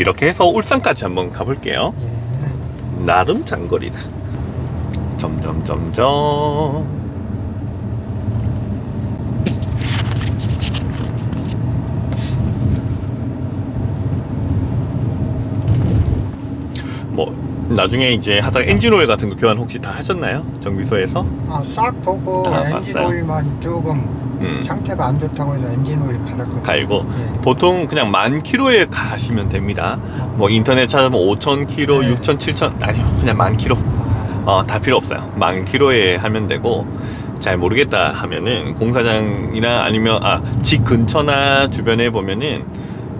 이렇게 해서 울산까지 한번 가볼게요. 예. 나름 장거리다. 점점 점점. 뭐 나중에 이제 하다가 엔진 오일 같은 거 교환 혹시 다 하셨나요? 정비소에서? 아, 싹 보고 아, 엔진 봤어요? 오일만 조금 음. 상태가 안 좋다고 해서 엔진 오일 갈았거든요. 갈고 예. 보통 그냥 만 킬로에 가시면 됩니다. 뭐 인터넷 찾아보면 5천 킬로, 네. 6천, 7천 아니요 그냥 만 킬로. 아, 어, 다 필요 없어요. 만 킬로에 하면 되고 잘 모르겠다 하면은 공사장이나 아니면 아, 집 근처나 주변에 보면은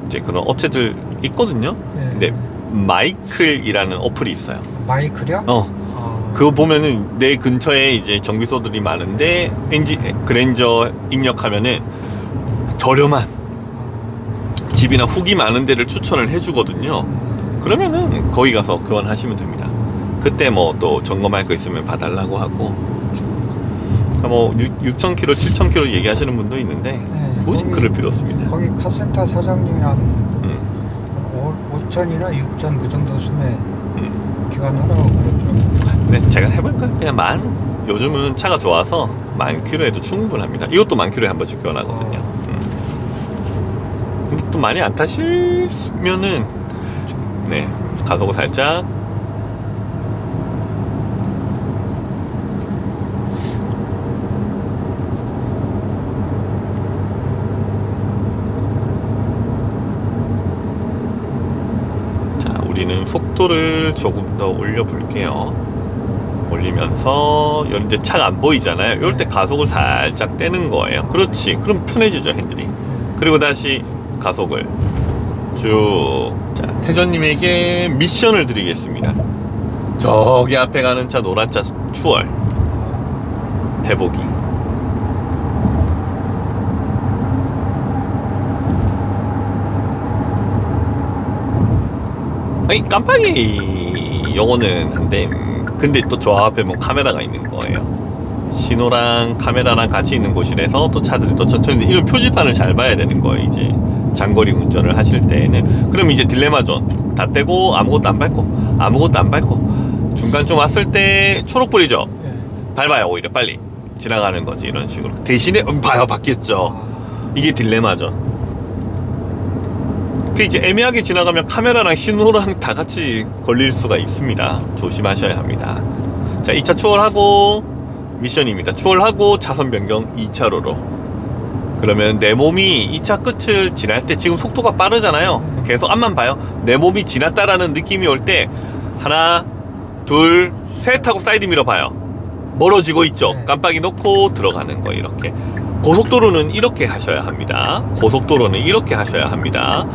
이제 그런 업체들 있거든요. 예. 근데 마이클이라는 어플이 있어요. 마이크요? 어, 아, 그거 보면은 내 근처에 이제 정비소들이 많은데 엔지 그랜저 입력하면은 저렴한 아, 집이나 후기 많은 데를 추천을 해주거든요. 그러면은 거기 가서 교환하시면 됩니다. 그때 뭐 또 점검할 거 있으면 봐달라고 하고 뭐 6, 6,000km, 7,000km 얘기하시는 분도 있는데 네, 굳이 거기- 그럴 필요 없습니다. 거기 카센터 사장님이 한 음, 5천이나 6천 그 정도 수매 음. 교환하라고 그랬 죠. 네, 제가 해볼까요? 그냥 만 요즘은 차가 좋아서 만 킬로에도 충분합니다. 이것도 만 킬로에 한 번씩 교환하거든요. 음. 근데 또 많이 안 타시면은 네 가속을 살짝 자, 우리는 속도를 조금 더 올려 볼게요. 올리면서 이제 차가 안 보이잖아요. 이럴 때 가속을 살짝 떼는 거예요. 그렇지. 그럼 편해지죠 핸들이. 그리고 다시 가속을 쭉. 자, 태전님에게 미션을 드리겠습니다. 저기 앞에 가는 차 노란 차 추월 해보기. 아니 깜빡이 요거는 한데 음, 근데 또 저 앞에 뭐 카메라가 있는 거예요. 신호랑 카메라랑 같이 있는 곳이라서 또 차들이 또 천천히 이런 표지판을 잘 봐야 되는 거예요 이제. 장거리 운전을 하실 때에는. 그럼 이제 딜레마 존. 다 떼고 아무것도 안 밟고 아무것도 안 밟고. 중간쯤 왔을 때 초록불이죠? 예. 밟아요 오히려 빨리. 지나가는 거지 이런 식으로. 대신에 음, 봐요 바뀌었죠. 아, 이게 딜레마죠. 그 이제 애매하게 지나가면 카메라랑 신호랑 다 같이 걸릴 수가 있습니다. 조심하셔야 합니다. 자, 2차 추월하고 미션입니다. 추월하고 차선 변경 2차로로. 그러면 내 몸이 2차 끝을 지날 때 지금 속도가 빠르잖아요. 계속 앞만 봐요. 내 몸이 지났다라는 느낌이 올 때 하나, 둘, 셋 하고 사이드 미러 봐요. 멀어지고 있죠. 네. 깜빡이 놓고 들어가는 거 이렇게. 고속도로는 이렇게 하셔야 합니다. 고속도로는 이렇게 하셔야 합니다.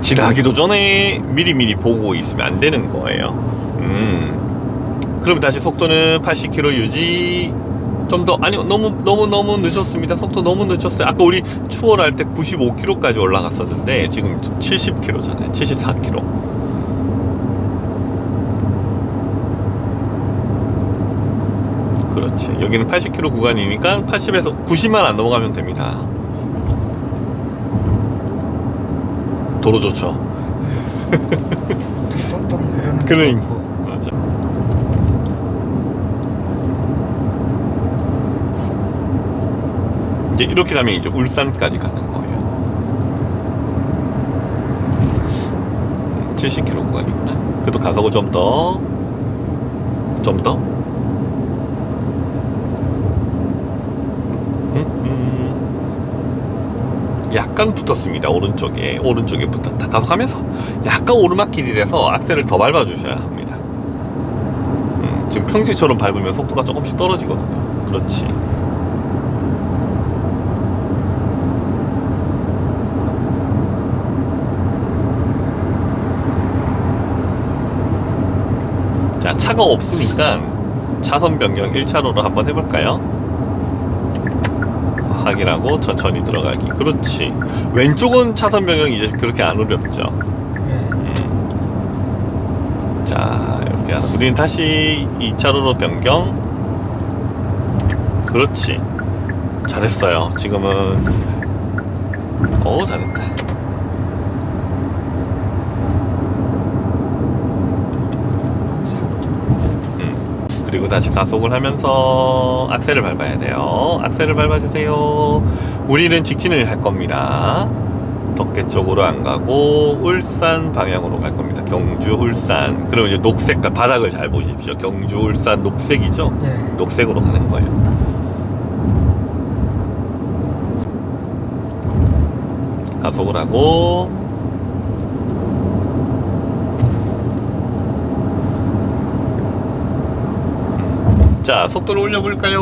지나기도 전에 미리미리 보고 있으면 안 되는 거예요. 음. 그럼 다시 속도는 80km 유지. 좀 더 아니 너무 너무 너무 늦었습니다. 속도 너무 늦었어요. 아까 우리 추월할 때 95km까지 올라갔었는데 지금 70km잖아요. 74km. 그렇지. 여기는 80km 구간이니까 80에서 90만 안 넘어가면 됩니다. 도로 좋죠. 똥똥 그러는 그러니까. 맞아. 이제 이렇게 가면 이제 울산까지 가는 거예요. 70km 구간이구나. 그래도 가속을 좀 더, 좀 더. 약간 붙었습니다. 오른쪽에 오른쪽에 붙었다. 가속하면서 약간 오르막길이라서 악셀을 더 밟아주셔야 합니다. 음, 지금 평시처럼 밟으면 속도가 조금씩 떨어지거든요. 그렇지. 자, 차가 없으니까 차선 변경 1차로로 한번 해볼까요? 확인하고 천천히 들어가기. 그렇지. 왼쪽은 차선 변경이 이제 그렇게 안 어렵죠. 예. 음. 자, 이렇게 하고 우리는 다시 2차로로 변경. 그렇지. 잘했어요. 지금은 오 잘했다. 그리고 다시 가속을 하면서 악셀을 밟아야 돼요. 악셀을 밟아주세요. 우리는 직진을 할 겁니다. 덕계 쪽으로 안 가고 울산 방향으로 갈 겁니다. 경주, 울산. 그러면 이제 녹색깔 바닥을 잘 보십시오. 경주, 울산 녹색이죠. 예. 녹색으로 가는 거예요. 가속을 하고 자 속도를 올려볼까요?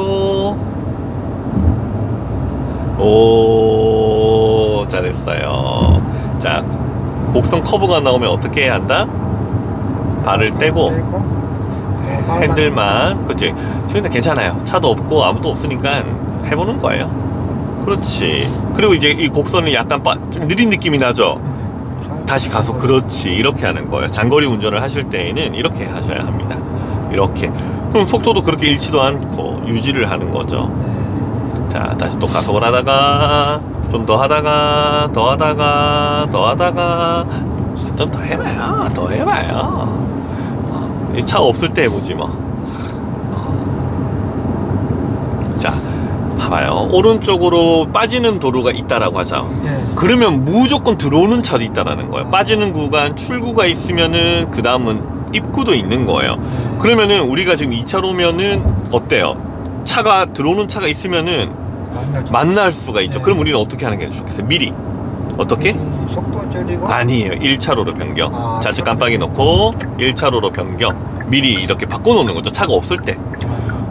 오 잘했어요. 자 곡선 커브가 나오면 어떻게 해야 한다? 발을 떼고 더 빨라. 핸들만 그치 근데 괜찮아요 차도 없고 아무도 없으니까 해보는 거예요 그렇지 그리고 이제 이 곡선은 약간 빠, 좀 느린 느낌이 나죠 예. 다시 가서 그렇지 이렇게 하는 거예요 장거리 운전을 하실 때에는 이렇게 하셔야 합니다 이렇게 그럼 속도도 그렇게 잃지도 않고 유지를 하는 거죠 예. 자 다시 또 가속을 하다가 좀 더 하다가 더 하다가 더 하다가 좀 더 해봐요 더 해봐요 어, 이차 없을 때 해보지 뭐 어. 자 봐봐요 오른쪽으로 빠지는 도로가 있다라고 하죠 예. 그러면 무조건 들어오는 차도 있다라는 거예요 빠지는 구간 출구가 있으면은 그 다음은 입구도 있는 거예요 예. 그러면은 우리가 지금 2차로면은 어때요 차가 들어오는 차가 있으면은 만나죠. 만날 수가 있죠. 네. 그럼 우리는 어떻게 하는 게 좋겠어요? 미리. 어떻게? 이 속도 줄이고 아니에요. 1차로로 변경. 아, 좌측. 깜빡이 놓고 1차로로 변경. 미리 이렇게 바꿔놓는 거죠. 차가 없을 때.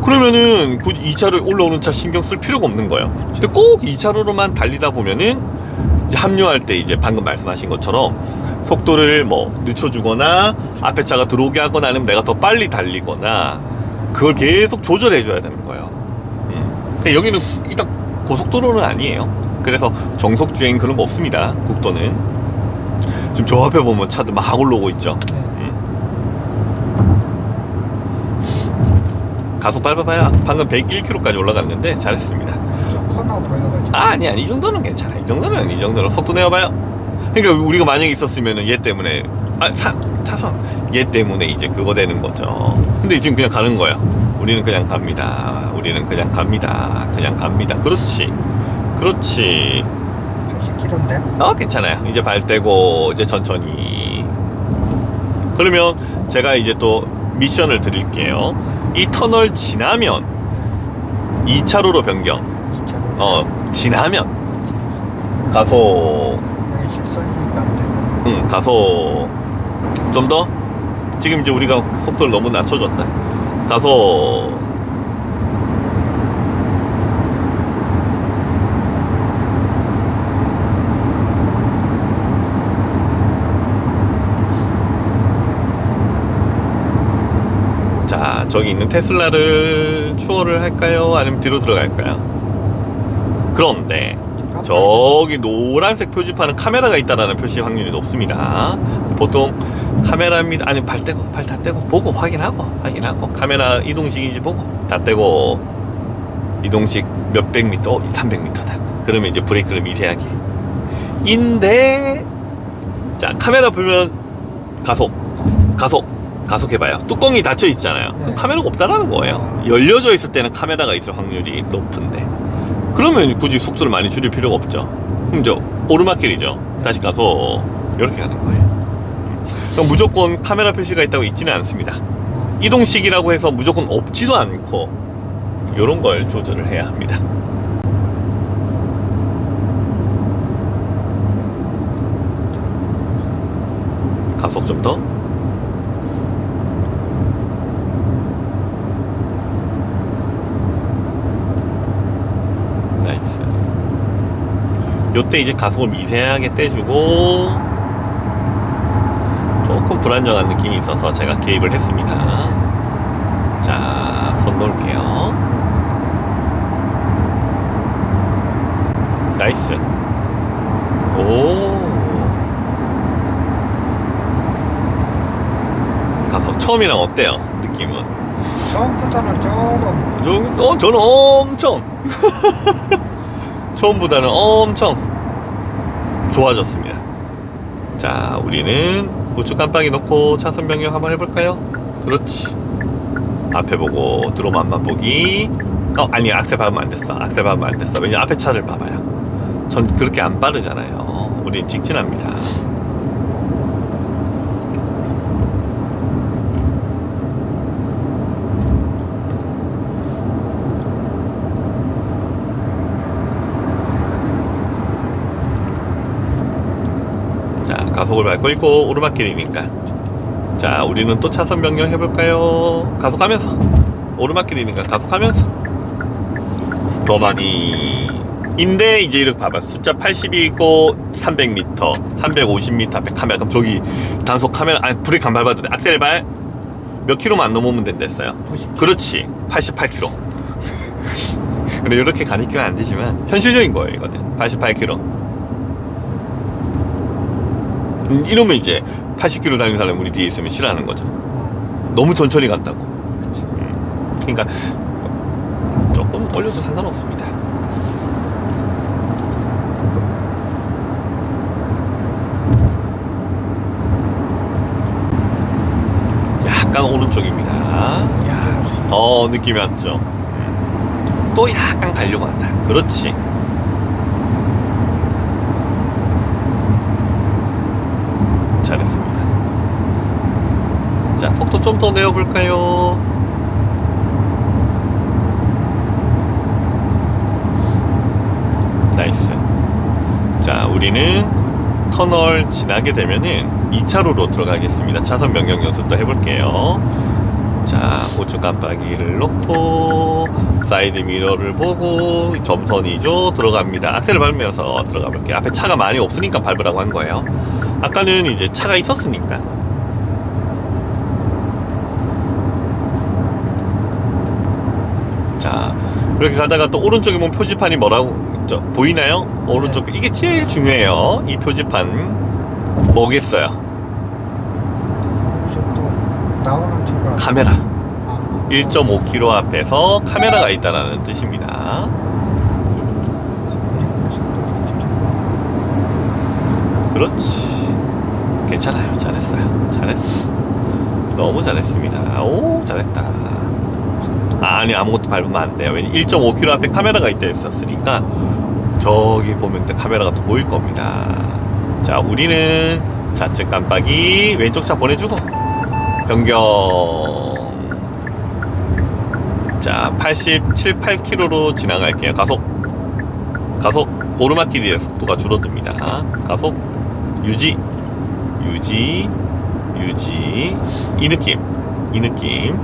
그러면은 굳이 2차로 올라오는 차 신경 쓸 필요가 없는 거예요. 근데 꼭 2차로로만 달리다 보면은 이제 합류할 때 이제 방금 말씀하신 것처럼 속도를 뭐 늦춰주거나 앞에 차가 들어오게 하거나 아니면 내가 더 빨리 달리거나 그걸 계속 조절해 줘야 되는 거예요. 음. 근데 여기는 일단 고속도로는 아니에요. 그래서 정속 주행 그런 거 없습니다. 국도는 지금 저 앞에 보면 차들 막 올라오고 있죠. 예. 가속 밟아봐야 방금 101km까지 올라갔는데 잘했습니다. 좀 커나 보여가지고 아, 아니 아니 이 정도는 괜찮아. 이 정도는 이 정도는 속도 내어봐요. 그러니까 우리가 만약에 있었으면은 얘 때문에 아 사, 차선 얘 때문에 이제 그거 되는 거죠. 근데 지금 그냥 가는 거야. 우리는 그냥 갑니다. 우리는 그냥 갑니다. 그냥 갑니다. 그렇지. 그렇지. 80km인데 어 괜찮아요. 이제 발 떼고 이제 천천히. 그러면 제가 이제 또 미션을 드릴게요. 이 터널 지나면 2차로로 변경. 2차로 어 지나면 가속 여기 실선이니까 응 가속 좀 더? 지금 이제 우리가 속도를 너무 낮춰줬다. 가속 자 저기 있는 테슬라를 추월을 할까요? 아니면 뒤로 들어갈까요 그런데 저기 노란색 표지판은 카메라가 있다라는 표시 확률이 높습니다. 보통 카메라입니다. 아니 발 떼고 발 다 떼고 보고 확인하고 확인하고 카메라 이동식인지 보고 다 떼고 이동식 몇백 미터, 300m다. 그러면 이제 브레이크를 미세하게. 인데 자 카메라 보면 가속 가속 가속해봐요. 뚜껑이 닫혀 있잖아요. 그럼 네. 카메라가 없다라는 거예요. 열려져 있을 때는 카메라가 있을 확률이 높은데. 그러면 굳이 속도를 많이 줄일 필요가 없죠. 그럼 이제 오르막길이죠. 다시 가서 이렇게 가는 거예요. 그럼 무조건 카메라 표시가 있다고 있지는 않습니다. 이동식이라고 해서 무조건 없지도 않고 이런 걸 조절을 해야 합니다. 가속 좀 더. 나이스. 요때 이제 가속을 미세하게 떼주고 조금 불안정한 느낌이 있어서 제가 개입을 했습니다. 자, 손 놓을게요. 나이스. 오. 가속 처음이랑 어때요? 느낌은? 처음부터는 조금 저, 어, 저는 엄청 처음보다는 엄청 좋아졌습니다. 자, 우리는 우측 깜빡이 놓고 차선 변경 한번 해볼까요? 그렇지. 앞에 보고 드로만만 보기 어 아니 악셀 밟으면 안 됐어 악셀 밟으면 안 됐어 왜냐 앞에 차를 봐봐요 전 그렇게 안 빠르잖아요 우린 직진합니다 자 가속을 밟고 있고 오르막길이니까? 자 우리는 또 차선 변경 해볼까요? 가속하면서. 오르막길이니까? 가속하면서. 더 많이 인데 이제 이렇게 봐봐 숫자 80이 있고 300m 350m 앞에 카메라. 그럼 저기 단속 카메라 아니 브레이크 안 밟아도 돼. 악셀 밟몇 킬로만 안 넘으면 된댔어요? 90 그렇지. 88km 근데 이렇게 가니까 안 되지만 현실적인 거예요 이거는. 88km 음, 이러면 이제 80km 달리는 사람이 우리 뒤에 있으면 싫어하는 거죠. 너무 천천히 간다고. 그치. 그러니까 조금 올려도 상관없습니다. 약간 오른쪽입니다. 야, 어 느낌이 왔죠. 또 약간 가려고 한다. 그렇지 잘했습니다 자 속도 좀 더 내어볼까요? 나이스. 자 우리는 터널 지나게 되면은 2차로로 들어가겠습니다. 차선 변경 연습도 해볼게요. 자 고추 깜빡이를 놓고 사이드 미러를 보고 점선이죠. 들어갑니다. 악셀을 밟으면서 들어가 볼게요. 앞에 차가 많이 없으니까 밟으라고 한 거예요. 아까는 이제 차가 있었으니까 자 그렇게 가다가 또 오른쪽에 보면 표지판이 뭐라고 저 보이나요? 오른쪽 이게 제일 중요해요 이 표지판 뭐겠어요 속도 나오는 차가 카메라 아, 1.5km 앞에서 카메라가 있다라는 뜻입니다. 그렇지. 괜찮아요. 잘했어요. 잘했어. 너무 잘했습니다. 오, 잘했다. 아, 아니, 아무것도 밟으면 안 돼요. 왜냐 1.5km 앞에 카메라가 있다 했었으니까, 저기 보면 또 카메라가 또 보일 겁니다. 자, 우리는 좌측 깜빡이, 왼쪽 차 보내주고, 변경. 자, 87, 8km로 지나갈게요. 가속. 가속. 오르막길이라 속도가 줄어듭니다. 가속. 유지. 유지. 유지. 이 느낌. 이 느낌.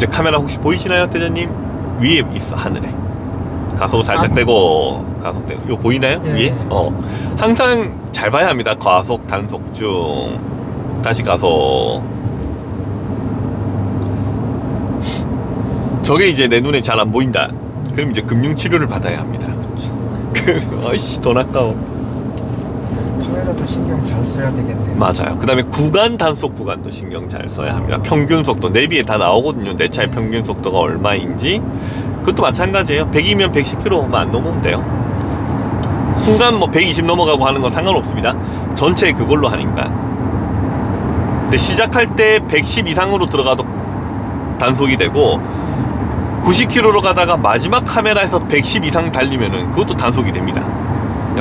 이제 카메라 혹시 보이시나요, 대장님? 위에 있어, 하늘에. 가속 살짝 아. 되고, 가속 되고. 이거 보이나요? 예, 위에? 예. 어. 항상 잘 봐야 합니다. 가속, 단속 중. 다시 가속. 저게 이제 내 눈에 잘 안 보인다. 그럼 이제 금융 치료를 받아야 합니다. 그, 아이씨, 돈 아까워. 카메라도 신경 잘 써야 되겠네요. 맞아요. 그 다음에 구간 단속 구간도 신경 잘 써야 합니다. 평균 속도, 내비에 다 나오거든요. 내 차의 평균 속도가 얼마인지. 그것도 마찬가지예요. 100이면 110km만 안 넘으면 돼요. 순간 뭐 120 넘어가고 하는 건 상관없습니다. 전체 그걸로 하니까. 근데 시작할 때 110 이상으로 들어가도 단속이 되고 90km로 가다가 마지막 카메라에서 110 이상 달리면은 그것도 단속이 됩니다.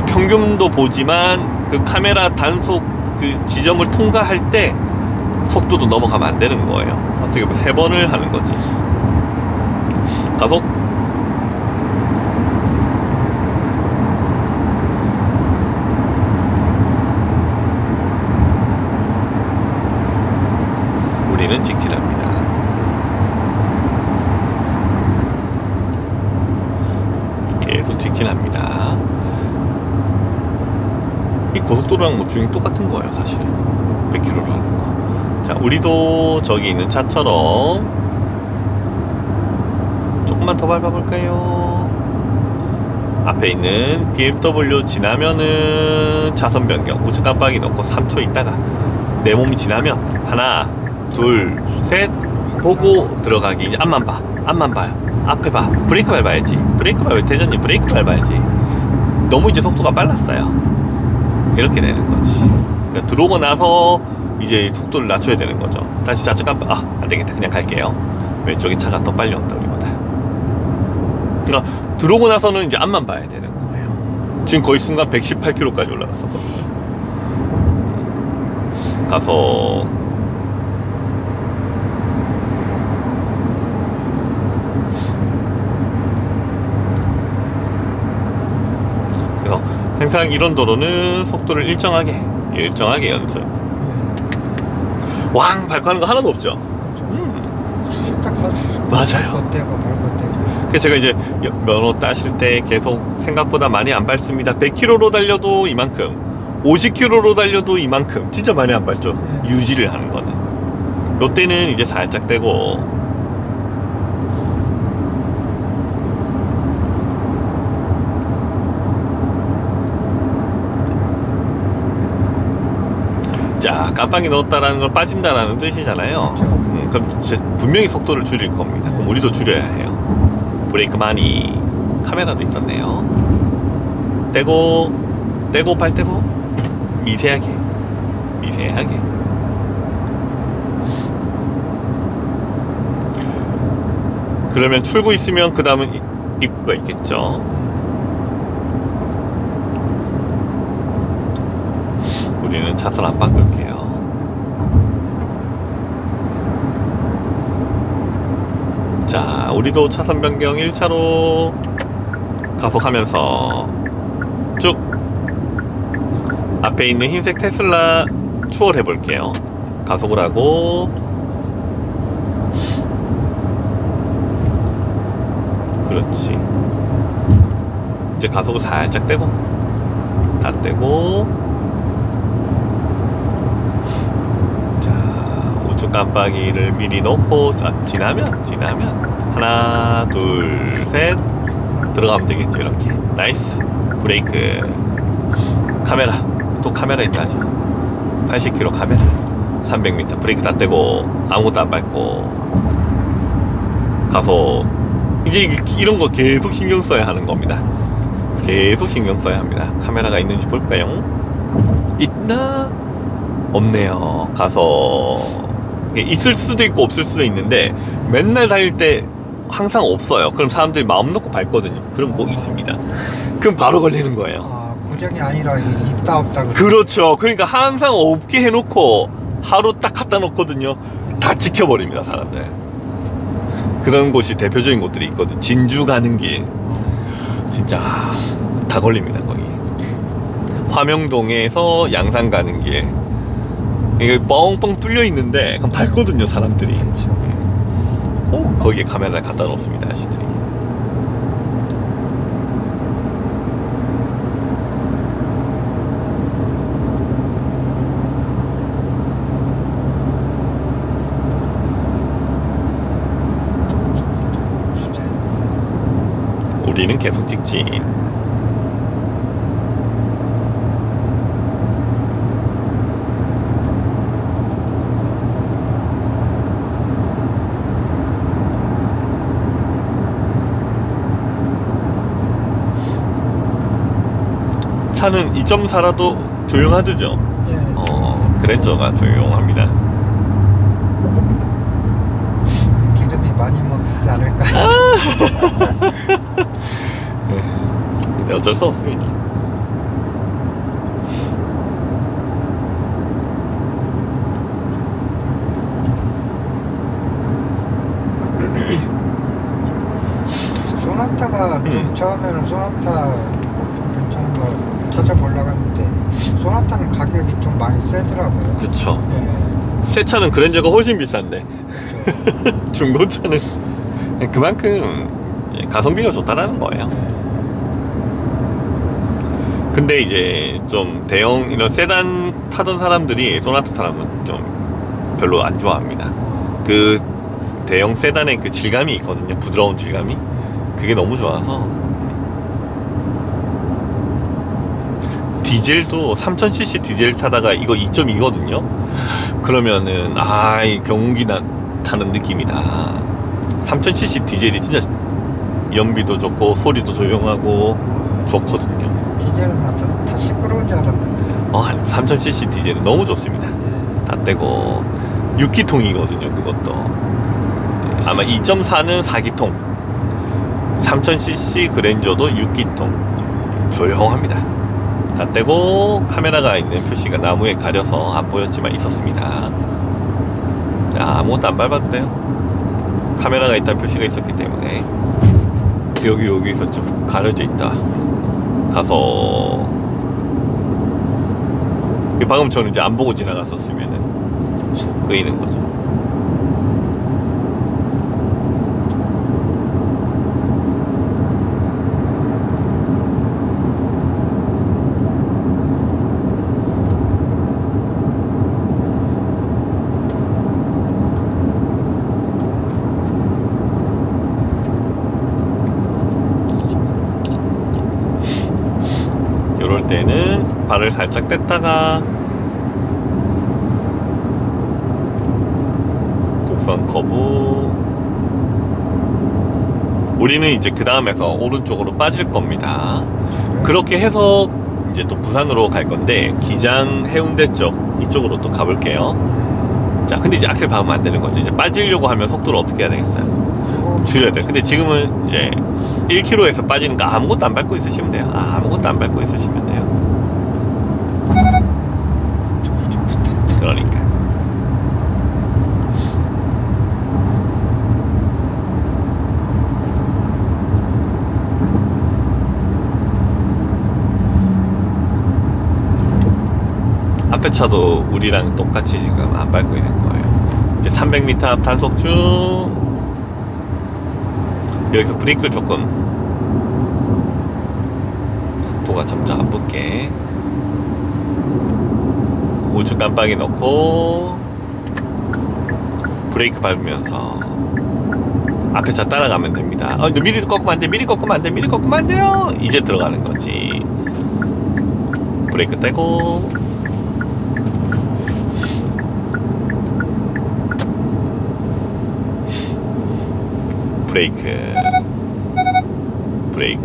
평균도 보지만 그 카메라 단속 그 지점을 통과할 때 속도도 넘어가면 안 되는 거예요. 어떻게 보면 세 번을 하는 거지. 가속. 우리는 직진합니다. 계속 직진합니다. 이 고속도로랑 뭐 주행 똑같은 거예요, 사실은. 100km로 하는 거. 자, 우리도 저기 있는 차처럼 조금만 더 밟아볼까요? 앞에 있는 BMW 지나면은 차선 변경, 우측 깜빡이 넣고 3초 있다가 내 몸이 지나면 하나, 둘, 셋 보고 들어가기. 이제 앞만 봐. 앞만 봐요. 앞에 봐. 브레이크 밟아야지. 브레이크 밟아야 대전님 브레이크 밟아야지. 너무 이제 속도가 빨랐어요. 이렇게 되는 거지. 그러니까 들어오고 나서 이제 속도를 낮춰야 되는 거죠. 다시 좌측 깜빡, 아, 안 되겠다. 그냥 갈게요. 왼쪽에 차가 더 빨리 온다, 우리보다. 그러니까 들어오고 나서는 이제 앞만 봐야 되는 거예요. 지금 거의 순간 118km까지 올라갔었거든요. 가서 그래서 항상 이런 도로는 속도를 일정하게 일정하게 연습. 왕 밟고 하는 거 하나도 없죠. 그렇죠. 음. 살짝 살짝 맞아요. 걷대고 발걷대고 그래서 제가 이제 여- 면허 따실 때 계속 생각보다 많이 안 밟습니다. 100km로 달려도 이만큼, 50km로 달려도 이만큼. 진짜 많이 안 밟죠. 네. 유지를 하는 거는. 요때는 이제 살짝 떼고 자 깜빡이 넣었다라는 건 빠진다라는 뜻이잖아요. 그렇죠. 음, 그럼 제- 분명히 속도를 줄일 겁니다. 그럼 우리도 줄여야 해요. 브레이크 많이. 카메라도 있었네요. 떼고 떼고 발 떼고? 미세하게. 미세하게. 그러면 출구 있으면 그 다음은 이- 입구가 있겠죠? 우리는 차선 안 바꿀게요. 자, 우리도 차선 변경 1차로 가속하면서 쭉 앞에 있는 흰색 테슬라 추월해 볼게요. 가속을 하고 그렇지. 이제 가속을 살짝 떼고 다 떼고 자, 우측 깜빡이를 미리 놓고 아, 지나면 지나면. 하나, 둘, 셋. 들어가면 되겠죠 이렇게. 나이스. 브레이크. 카메라. 또 카메라 있다죠 80km 카메라. 300m 브레이크 다 떼고 아무것도 안 밟고. 가서 이게 이런 거 계속 신경 써야 하는 겁니다. 계속 신경 써야 합니다. 카메라가 있는지 볼까요? 있나? 없네요. 가서 있을 수도 있고 없을 수도 있는데 맨날 다닐 때 항상 없어요. 그럼 사람들이 마음 놓고 밟거든요. 그럼 뭐 있습니다. 그럼 바로 걸리는 거예요. 아 고정이 아니라 있다 없다. 그렇죠. 그러니까 항상 없게 해놓고 하루 딱 갖다 놓거든요. 다 지켜버립니다, 사람들. 그런 곳이 대표적인 곳들이 있거든. 진주 가는 길. 진짜 다 걸립니다, 거기. 화명동에서 양산 가는 길. 이게 뻥뻥 뚫려 있는데 그럼 밟거든요, 사람들이. 꼭 거기에 카메라를 갖다 놓습니다, 아시들이. 우리는 계속 찍지. 차는 2.4라도 조용하드죠? 예. 어, 그랬죠가 조용합니다. 기름이 많이 먹지 않을까. 근데 어쩔 수 없습니다. 소나타가 좀 음. 처음에는 소나타 거 찾아보려고 했는데 소나타는 가격이 좀 많이 세더라고요. 그쵸. 예. 새 차는 그랜저가 훨씬 비싼데. 중고차는 그만큼 이제 가성비가 좋다라는 거예요. 예. 근데 이제 좀 대형 이런 세단 타던 사람들이 소나타 사람은 좀 별로 안 좋아합니다. 그 대형 세단의 그 질감이 있거든요. 부드러운 질감이. 그게 너무 좋아서. 디젤도 3000cc 디젤 타다가 이거 2.2거든요. 그러면은 아, 이 경운기 나, 타는 느낌이다. 3000cc 디젤이 진짜 연비도 좋고 소리도 조용하고 좋거든요. 디젤은 나 다, 다 시끄러운 줄 알았는데. 어, 3000cc 디젤은 너무 좋습니다. 예. 다 떼고 6기통이거든요 그것도 네, 아마 2.4는 4기통 3000cc 그랜저도 6기통 조용합니다 다 떼고 카메라가 있는 표시가 나무에 가려서 안 보였지만 있었습니다. 자, 아무것도 안 밟아도 돼요. 카메라가 있다는 표시가 있었기 때문에. 여기 여기서 좀 가려져 있다. 가서. 그 방금 저는 이제 안 보고 지나갔었으면은 끄이는 거죠. 이럴 때는 발을 살짝 뗐다가 곡선 커브 우리는 이제 그 다음에서 오른쪽으로 빠질 겁니다. 그렇게 해서 이제 또 부산으로 갈 건데 기장 해운대 쪽 이쪽으로 또 가볼게요. 자 근데 이제 악셀 밟으면 안 되는 거죠 이제 빠지려고 하면 속도를 어떻게 해야 되겠어요? 줄여야 돼요 근데 지금은 이제 1km에서 빠지니까 아무것도 안 밟고 있으시면 돼요. 아, 아무것도 안 밟고 있으시면 돼요 저기 좀 붙었다. 그러니까 앞에 차도 우리랑 똑같이 지금 안 밟고 있는 거예요 이제 300m 앞 단속 중 여기서 브레이크를 조금 속도가 점점 안 붙게 우측 깜빡이 넣고 브레이크 밟으면서 앞에 차 따라가면 됩니다. 어, 너 미리 꺾으면 안 돼, 미리 꺾으면 안 돼, 미리 꺾으면 안 돼요. 이제 들어가는 거지. 브레이크 떼고 브레이크. 브레이크.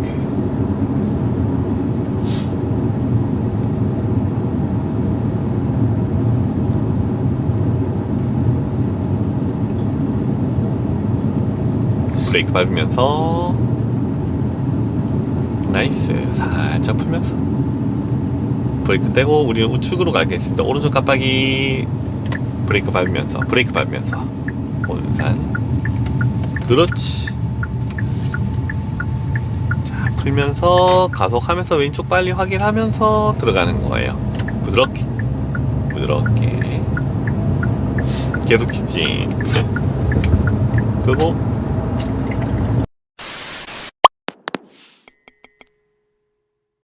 브레이크 밟으면서 나이스. 살짝 풀면서. 브레이크 떼고 우리는 우측으로 가겠습니다. 오른쪽 깜빡이. 브레이크 밟으면서 브레이크 밟으면서. 오른산 그렇지. 자 풀면서 가속하면서 왼쪽 빨리 확인하면서 들어가는 거예요. 부드럽게. 부드럽게. 계속 치지. 그리고